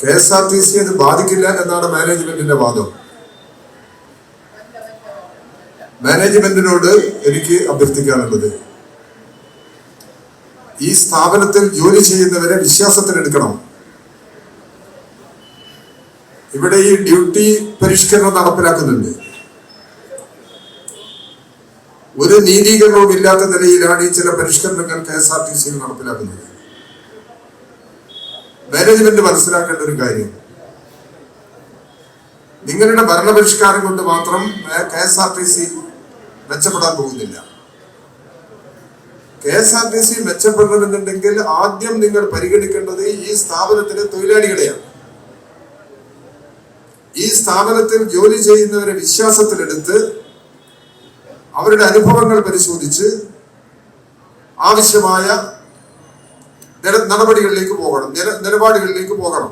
K S R T C അത് ബാധിക്കില്ല എന്നാണ് മാനേജ്മെന്റിന്റെ വാദം. മാനേജ്മെന്റിനോട് എനിക്ക് അഭ്യർത്ഥിക്കാനുള്ളത് ഈ സ്ഥാപനത്തിൽ ജോലി ചെയ്യുന്നവരെ വിശ്വാസത്തിലെടുക്കണം ഇവിടെ ഈ ഡ്യൂട്ടി പരിഷ്കരണം നടപ്പിലാക്കുന്നുണ്ട്. ഒരു നീതീകരണവും ഇല്ലാത്ത നിലയിലാണ് ഈ ചില പരിഷ്കരണങ്ങൾ കെ എസ് ആർ ടി സിയിൽ നടപ്പിലാക്കുന്നത്. മാനേജ്മെന്റ് മനസ്സിലാക്കേണ്ട ഒരു കാര്യം. നിങ്ങളുടെ ഭരണപരിഷ്കാരം കൊണ്ട് മാത്രം K S R T C മെച്ചപ്പെടാൻ പോകുന്നില്ല. K S R T C മെച്ചപ്പെടണമെന്നുണ്ടെങ്കിൽ ആദ്യം നിങ്ങൾ പരിഗണിക്കേണ്ടത് ഈ സ്ഥാപനത്തിലെ തൊഴിലാളികളെയാണ്. ഈ സ്ഥാപനത്തിൽ ജോലി ചെയ്യുന്നവരെ വിശ്വാസത്തിലെടുത്ത് അവരുടെ അനുഭവങ്ങൾ പരിശോധിച്ച് ആവശ്യമായ നടപടികളിലേക്ക് പോകണം. നില നിലപാടുകളിലേക്ക് പോകണം.